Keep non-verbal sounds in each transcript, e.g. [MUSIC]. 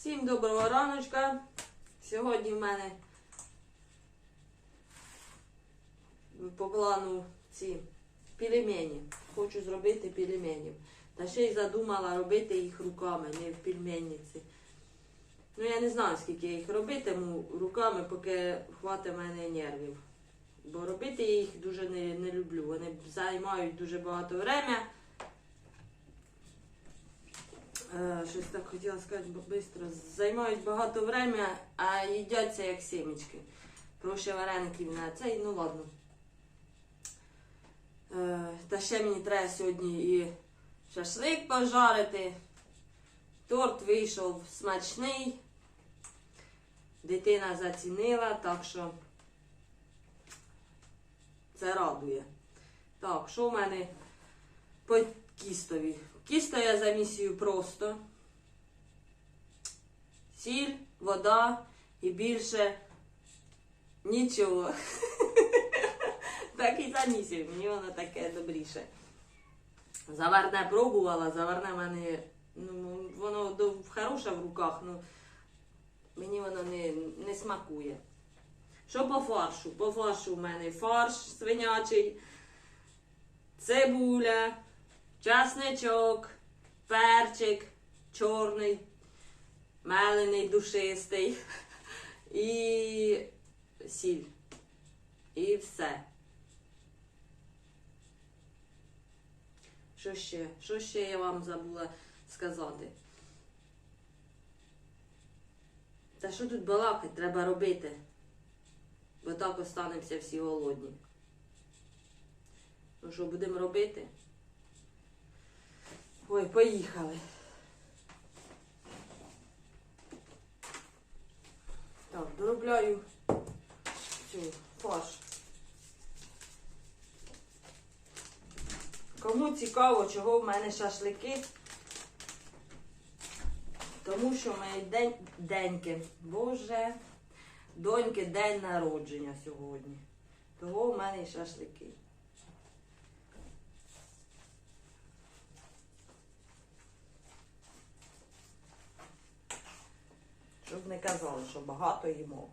Всім доброго раночка. Сьогодні в мене по плану ці пельмені. Хочу зробити пельменів. Та ще й задумала робити їх руками, не в пельменниці. Ну я не знаю, скільки я їх робитиму руками, поки хватить мене нервів. Бо робити їх дуже не, не люблю. Вони займають дуже багато времени. Е, Щось так хотіла сказати швидко. Займають багато времени, а їдяться як семечки. Проще вареників на цей, ну ладно. Е, Та ще мені треба сьогодні і шашлик пожарити. Торт вийшов смачний. Дитина зацінила, так що це радує. Так, що в мене по кістові? Кісто я замісюю просто. Сіль, вода і більше нічого. [LAUGHS] Так і замісюю, мені воно таке добріше. Заварне пробувала, заварне в мене, ну, воно хороше в руках, ну мені воно не, не смакує. Що по фаршу? По фаршу в мене фарш свинячий, цибуля, часничок, перчик чорний, мелений, душистий і сіль. І все. Що ще? Що ще я вам забула сказати? Та що тут балакати? Треба робити. Бо так останемося всі голодні. Ну що, будемо робити? Ой, поїхали. Так, доробляю цю фарш. Кому цікаво, чого в мене шашлики, тому що моє день, деньки, боже, доньки день народження сьогодні. Того в мене і шашлики. Не казали, що багато їмо.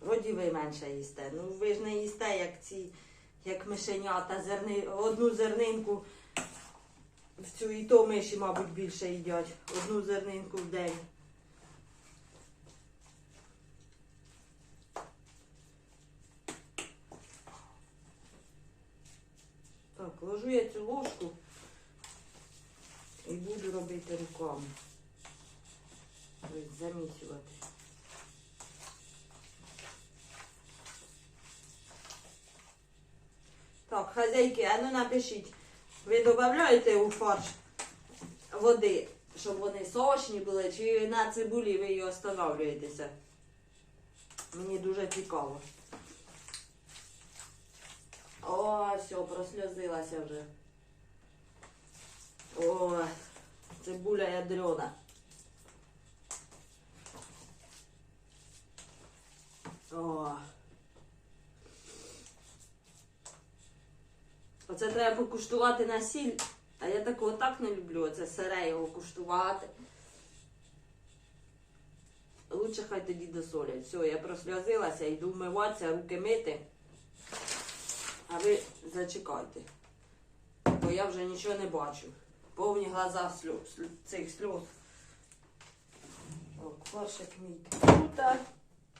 Вроді ви менше їсте. Ну ви ж не їсте, як ці, як мишенята, зерни, одну зернинку. В цю і то миші, мабуть, більше їдять. Одну зернинку в день. Так, ложу я цю ложку і буду робити. Ось, Замісювати. Так, хазяйки, а ну напишіть, ви додаєте у фарш води, щоб вони сочні були, чи на цибулі ви її останавлюєтеся? Мені дуже цікаво. О, все, просльозилася вже. О, цибуля ядрена. О. Оце треба покуштувати на сіль. А я такого так не люблю, оце сире його куштувати. Лучше хай тоді досолять. Все, я просльозилася, йду вмиватися, руки мити. А ви зачекайте. Бо я вже нічого не бачу. Повні глаза сльоз, сль- цих сльоз. О, фаршик мій тут.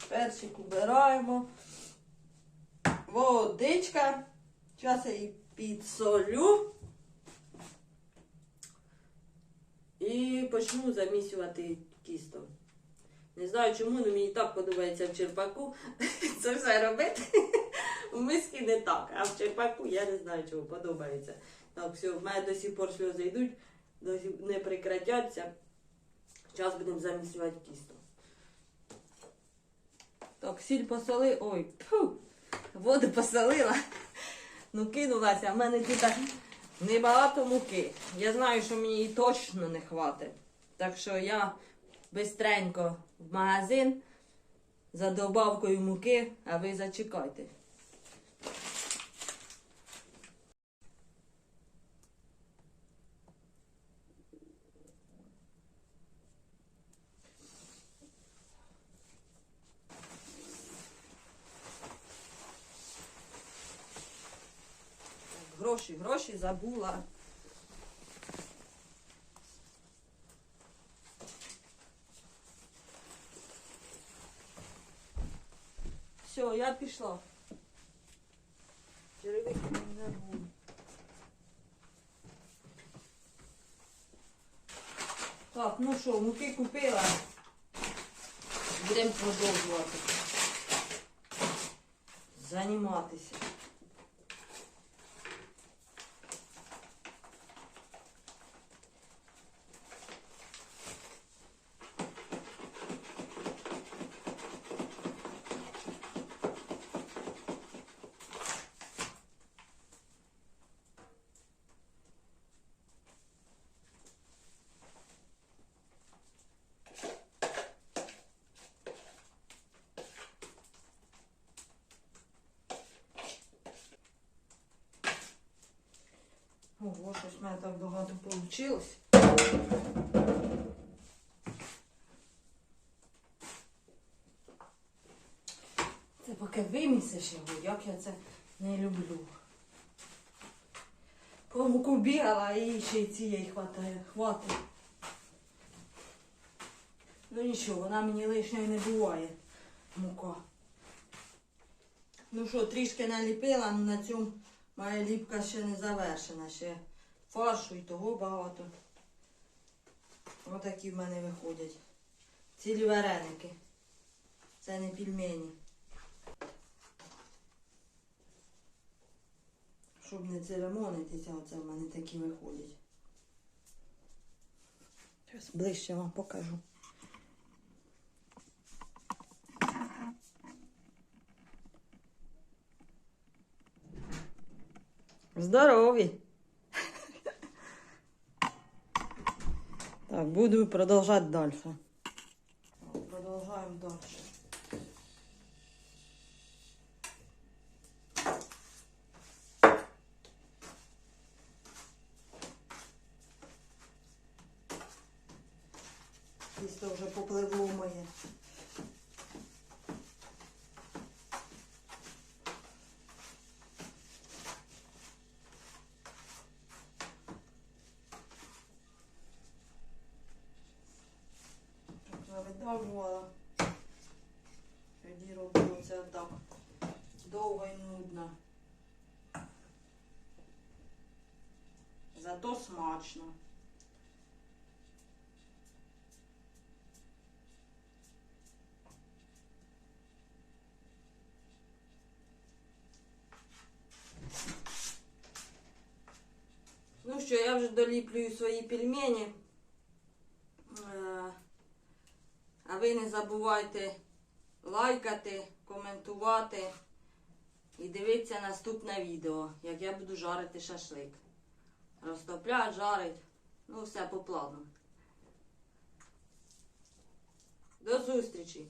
Перчик убираємо. Водичка. Зараз я її підсолю. І почну замісювати тісто. Не знаю чому, але мені так подобається в черпаку [LAUGHS] це все робити. [LAUGHS] У миски не так, а в черпаку я не знаю чого подобається. Так, все, в мене до сих пор сльози йдуть, до не прекратяться. Зараз будемо замісювати тісто. Так, сіль посоли. Ой, фу, воду посолила. Ну, кинулася, в мене тут небагато муки. Я знаю, що мені її точно не хватить. Так що я бистренько в магазин за добавкою муки, а ви зачекайте. Гроші. Гроші забула. Все, я пішла. Черевики не забуду. Так, ну що, муки купила. Будемо продовжувати. Займатися. Ого, щось в мене так багато вийшло. Це поки вимісиш його, як я це не люблю. По муку бігала і ще й цієї хватає. Хватить. Ну нічого, вона мені лишньої не буває. Мука. Ну що, трішки наліпила, ну на цьому моя ліпка ще не завершена. Ще фаршу і того багато. Отакі в мене виходять. Цілі вареники. Це не пельмені. Щоб не церемонитися, оце в мене такі виходять. Зараз ближче вам покажу. Здорові. Так, буду продовжувати далі. Продовжуємо далі. Тісто вже попливло моє. Завидавлювала. Тоді робила це так довго і нудно. Зато смачно. Ну що, я вже доліплюю свої пельмені. Е, А не забувайте лайкати, коментувати і дивитися наступне відео, як я буду жарити шашлик. Розтоплять, жарить. Ну, все по плану. До зустрічі!